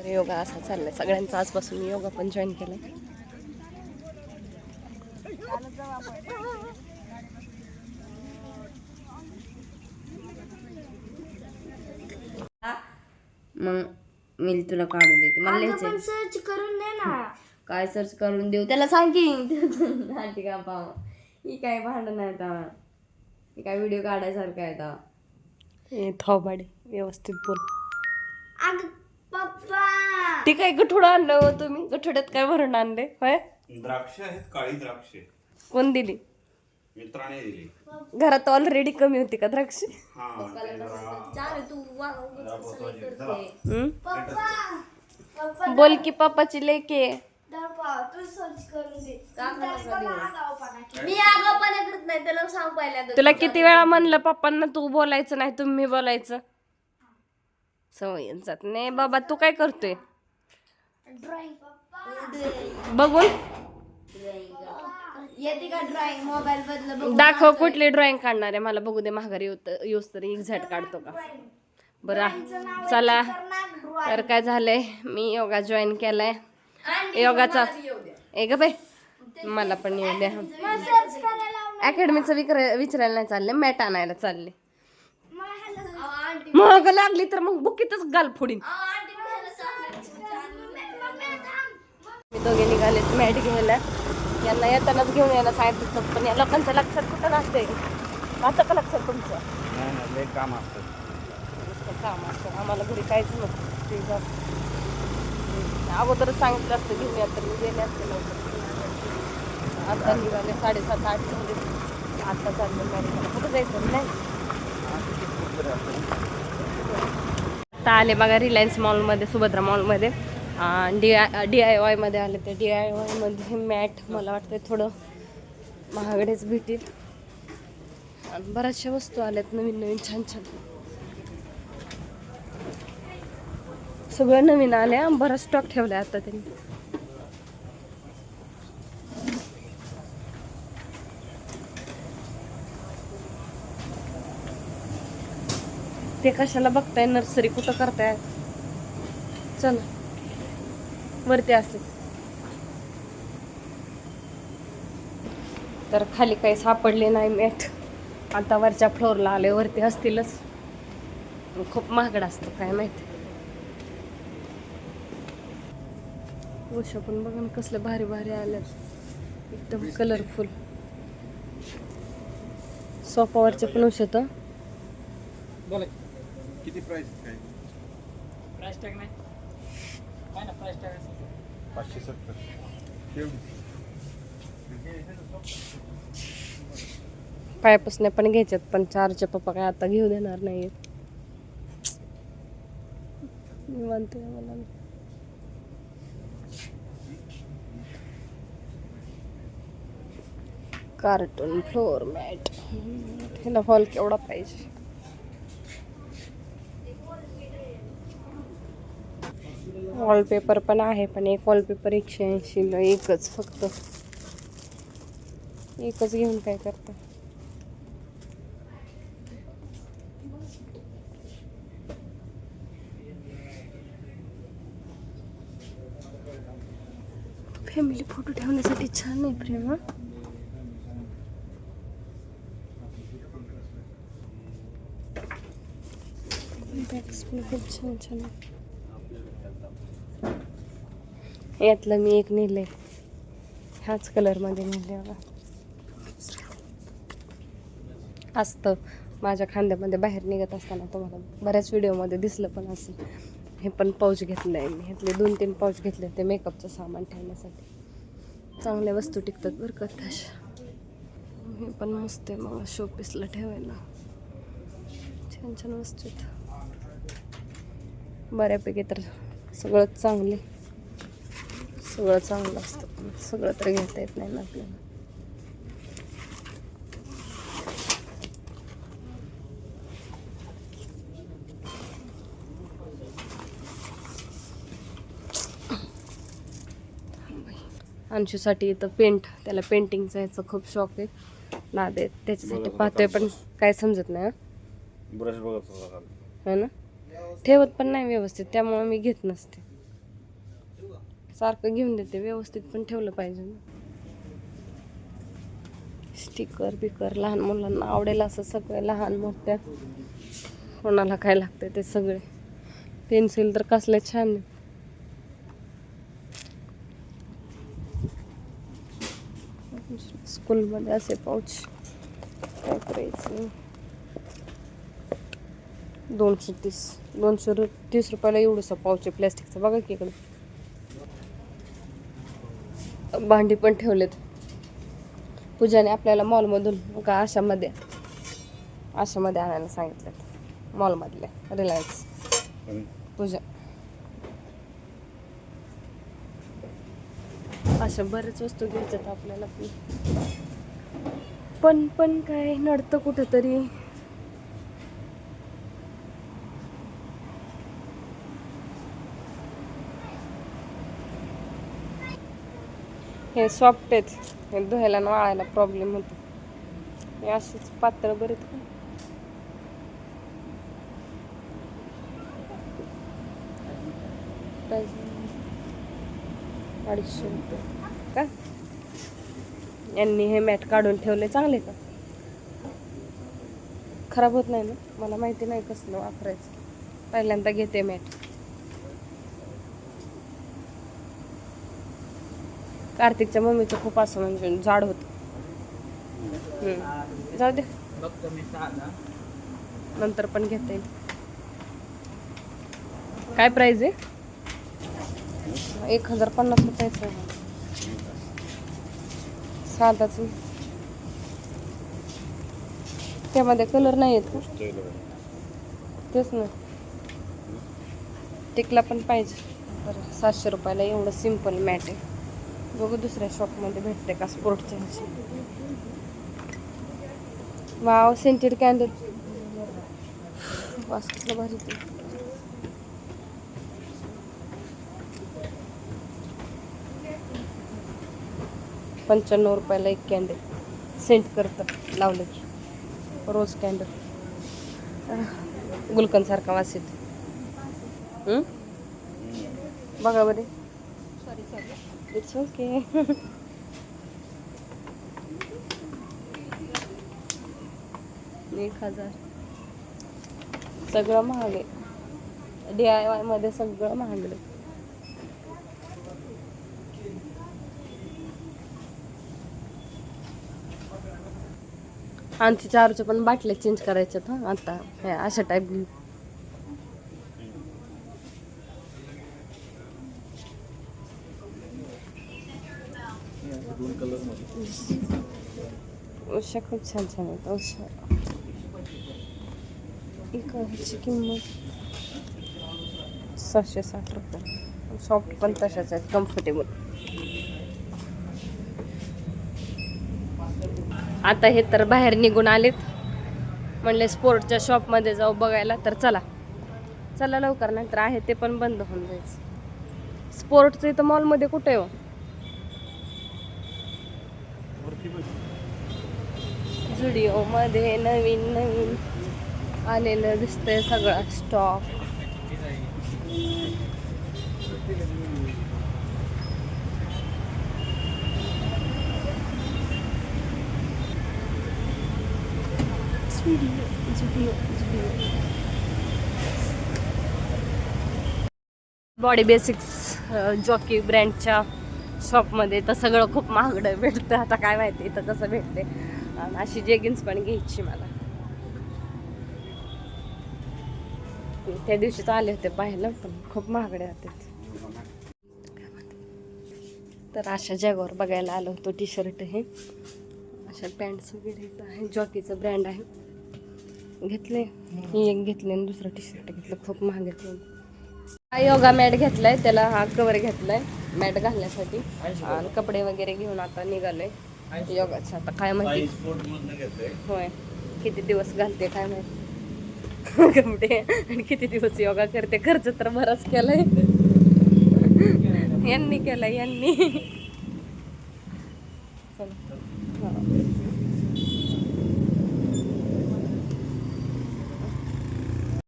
तर योगा असा चाललाय. सगळ्यांचा आजपासून योगा पण जॉईन केलाय. मग मी तुला काढून देते. मला लिहायचंय. सर्च करून दे ना. काय सर्च करून देऊ? त्याला सांग की नाटी का पाव. ही काय भांडण आहे आता? ही काय व्हिडिओ काढायसारखं आहे आता? ए थोबाडे. व्यवस्थित बोल. अग पप्पा! ते काय गठुडं आणलं हो तुम्ही? गठुड्यात काय भरून आणले होय? द्राक्ष आहेत काळी द्राक्षे कोण दिली? मित्राने दिली. घरात ऑलरेडी कमी होती का द्राक्ष? हा तू वा-. हम्म? पप्पा! बोल की पप्पाची लेके. पप्पा तू सर्च करून दे. का करणार तरी पण दिवस? आगाऊपणा केला. मी आगाऊपणा करत नाही त्याला सांग पहिल्यांदा. तुला किती वेळा म्हणलं पप्पांना तू बोलायचं नाही तुम्ही बोलायचं. सवय जात. नाही बाबा तू काय करतोय? बघून? येते का ड्रॉइंग मोबाईल बदल बघ दाखव कुठली ड्रॉइंग काढणार आहे. मला बघू दे माघारी येऊस तरी एक्झॅक्ट काढतो का? बरं चला. तर काय झालंय? मी योगा जॉईन केलाय. योगाचा ए ग बाई मला पण येऊ द्या. अकॅडमीचं विचारायला नाही चालले मॅट आणायला चालले. मग लागली तर मग बुकीतच गाल फोडीन. मी दोघे निघाले मॅट घ्यायला. यांना येतानाच घेऊन यायला सांगितलं पण या लोकांच्या लक्षात कुठं नसते आता का लक्षात तुमचं? नाही, नाही, लय काम असतं. काम असतं. आम्हाला घरी काहीच नसतं. अगोदरच सांगितलं असतं घेऊन या तर. मी गेले असते लवकर. आता निघाले साडेसात आठ म्हणजे आता चाललं मॅरेथॉन कुठं जायचं? नाही. आता आले बघा रिलायन्स मॉलमध्ये सुभद्रा मॉलमध्ये डी आय डी आय वायमध्ये आले ते. डी आय वायमध्ये मॅट मला वाटतं थोडं महागडेच भेटेल. आणि बऱ्याचशा वस्तू आल्यात नवीन नवीन छान छान. सगळं नवीन आल्या. बराच स्टॉक ठेवलाय आता त्यांनी. ते कशाला बघताय? नर्सरी कुठं करताय? चला. वरती असेल. तर खाली काही सापडले नाही मॅट. आता वरच्या फ्लोअरला आले. वरती असतीलच. खूप महागड असतं काय माहिती. उषा पण बघा ना कसले भारी भारी आल्यात. एकदम कलरफुल सोफावरचे पण उशा तर किती प्राइस काय पाचशे सत्तर. पायापासून पण घ्यायच्यात पण चारचे पप्पा काय आता घेऊ देणार नाही मी म्हणते मला. कार्टून फ्लोअर मॅट ह्याला हॉल केवढा पाहिजे? वॉलपेपर पण आहे पण एक वॉलपेपर एकशे ऐंशीला एकच फक्त. एकच घेऊन काय करता? फॅमिली फोटो ठेवण्यासाठी छान आहे प्रेम बॅग्स पण खूप छान छान आहे. यातलं मी एक नेलंय. ह्याच कलरमध्ये नेले बघा. असतं. माझ्या खांद्यामध्ये बाहेर निघत असताना तुम्हाला बऱ्याच व्हिडिओमध्ये दिसलं पण असं हे पण पाऊच घेतलं आहे मी. ह्यातले दोन तीन पाऊच घेतले ते मेकअपचं सामान ठेवण्यासाठी. चांगल्या वस्तू टिकतात बरं का तशा हे पण मस्त आहे मग शोपीसला ठेवायला. छान छान वस्तू आहेत. बऱ्यापैकी तर सगळंच चांगले सगळं चांगलं असतं सगळं तर घेता येत नाही ना आपल्याला. अंशूसाठी इथं पेंट त्याला पेंटिंगचा ह्याचा खूप शौक आहे. नाद आहे त्याच्यासाठी पाहतोय पण काय समजत नाही हं. ब्रश बघत. है ना? ठेवत पण नाही व्यवस्थित त्यामुळे मी घेत नसते. सारखं घेऊन देते व्यवस्थित पण ठेवलं पाहिजे ना. स्टिकर बिकर लहान मुलांना आवडेल असं सगळं लहान मोठ्या कोणाला काय लागतं ते सगळे. पेन्सिल तर कसले छान आहे. स्कूलमध्ये असे पाऊच काय करायचं? दोनशे तीस दोनशे तीस रुपयाला एवढंसं पाऊच आहे प्लॅस्टिकचं बघा की इकडे. भांडी पण ठेवलेत. पूजाने आपल्याला मॉलमधून का आशामध्ये आशामध्ये आणायला सांगितलं मॉलमधल्या रिलायन्स. पूजा. अशा बऱ्याच वस्तू घ्यायच्यात आपल्याला पण पण काय नडतं कुठंतरी. हे सॉफ्ट आहेत. हे धुवायला आणि वाळायला प्रॉब्लेम होतो. हे अशीच पातळ बरेच का अडीचशे रुपये. का? यांनी हे मॅट काढून ठेवले चांगले का खराब होत नाही ना? मला माहिती नाही कसलं वापरायचं. पहिल्यांदा घेते मॅट. कार्तिकच्या मम्मीचं खूप असं म्हणजे जाड होत. जाऊ दे. नंतर पण घेता. येईल काय प्राइस आहे? एक हजार पन्नास रुपयाचं आहे. साधाच. त्यामध्ये कलर नाही आहेत का? तेच ना. टिकला पण पाहिजे. बरं सातशे रुपयाला एवढं सिंपल मॅट आहे. बघू दुसऱ्या शॉपमध्ये भेटते का स्पोर्टच्या ह्याची वाव सेंटेड कॅन्डल वास भारी ते. पंच्याण्णव रुपयाला एक कॅन्डल सेंट करतं लावलं. की रोज कॅन्डल गुलकंदसारखा वास येतो. बघा बरे. इट्स ओके एक हजार. सगळं महाग आहे डी आय वायमध्ये सगळं महागलं. आमची चारूच्या पण बाटल्या चेंज करायच्यात हा आता. हे अशा टाईप उषा खूप छान छान आहेत उषा एकाची किंमत सहाशे साठ रुपये सॉफ्ट पण तशाच आहेत कम्फर्टेबल आता हे तर बाहेर निघून आलेत. म्हणले स्पोर्टच्या शॉपमध्ये जाऊ बघायला. तर चला. चला लवकर नाही तर आहे ते पण बंद होऊन जायचं स्पोर्टचं इथं मॉलमध्ये कुठे हो? स्टुडिओमध्ये नवीन नवीन आलेलं दिसतंय सगळा. स्टॉक बॉडी बेसिक्स जॉकी ब्रँडच्या शॉपमध्ये तर सगळं खूप महागडं भेटतं. आता काय माहिती इथं कसं भेटते अशी जेगिन्स पण घ्यायची मला. त्या दिवशीच आले होते पाहिलं पण खूप महागडे होते तर अशा जगावर बघायला आलो होतो टी शर्ट हे. अशा पॅन्ट्स वगैरे आहे जॉकीचं ब्रँड आहे. घेतले ही एक घेतले आणि दुसरं टी शर्ट घेतलं खूप महाग घेतलं हा योगा मॅट घेतलाय त्याला हा कवर घेतलाय मॅट घालण्यासाठी. आणि कपडे वगैरे घेऊन आता निघालोय. योगाचं. आता काय माहिती? होय. किती दिवस घालते काय माहिती? कपडे आणि किती दिवस योगा करते? खर्च तर बराच केलाय. यांनी केलाय यांनी. हा.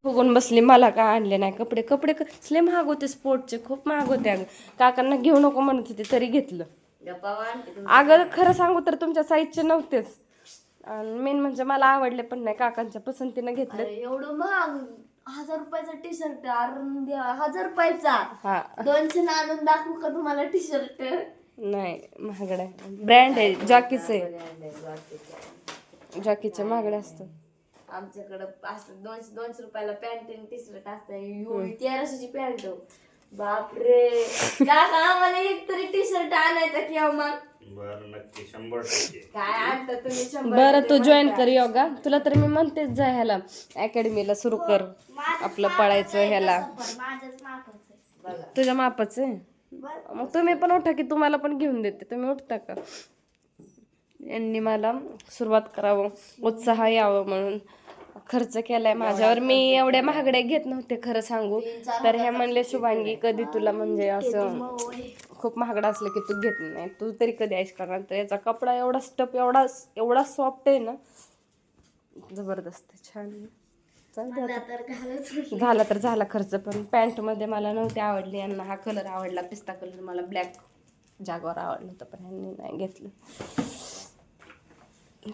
बघून बसली मला का आणले नाही कपडे. कपडे कसले महाग होते स्पोर्टचे खूप महाग होते अगं. काकांना घेऊ नको म्हणत होते तरी घेतलं. अगं खरं सांगू तर तुमच्या साईजचे नव्हतेच. मेन म्हणजे मला आवडले पण नाही काकांच्या पसंतीनं घेतलं. एवढं महाग? हजार रुपयाचा टी शर्ट हजार रुपयाचा? दोनशे आणून दाखवू का तुम्हाला टी शर्ट नाही महागड आहे. ब्रँड आहे जॉकीचे. जॉकीचे. महागडे असतात. आमच्याकडं असं दोनशे दोनशे रुपयाला पॅन्ट आणि टी शर्ट असतं तेराशेची पॅन्ट बापरे. काका आम्हाला एक तरी टी शर्ट आणायचा किंवा मग? बरं नक्की. शंभर टक्के. काय आणता तुम्ही? शंभर बरं तू जॉईन कर योगा. तुला तर मी म्हणतेच जा ह्याला. अकॅडमीला सुरू कर. आपलं पळायचं ह्याला. माझ्याच मापाचं आहे. तुझ्या मापाच आहे? मग तुम्ही पण उठा की तुम्हाला पण घेऊन देते. तुम्ही उठता का? यांनी मला सुरुवात करावं उत्साह यावं म्हणून. खर्च केलाय माझ्यावर. मी एवढ्या महागड्या घेत नव्हते खरं सांगू. तर हे म्हणले शुभांगी कधी तुला म्हणजे असं खूप महागडा असलं की तू घेत नाही. तू तरी कधी ऐश करणार? तर याचा कपडा एवढा स्टप एवढा एवढा सॉफ्ट आहे ना. जबरदस्त आहे, छान. झाला तर झाला खर्च पण पॅन्टमध्ये मला नव्हती आवडली. यांना हा कलर आवडला पिस्ता कलर मला ब्लॅक जागवार आवडलं होतं पण यांनी नाही घेतलं.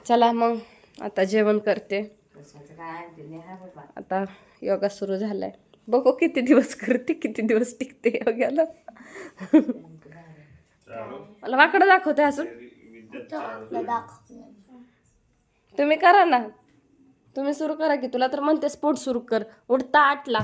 चला मग आता जेवण करते. हा आता योगा सुरू झालाय. बघू किती दिवस करते किती दिवस टिकते योग्याला. मला वाकडं दाखवते असून तुम्ही करा ना. तुम्ही सुरू करा की तुला तर म्हणते स्पोर्ट सुरू कर. उठता आठला.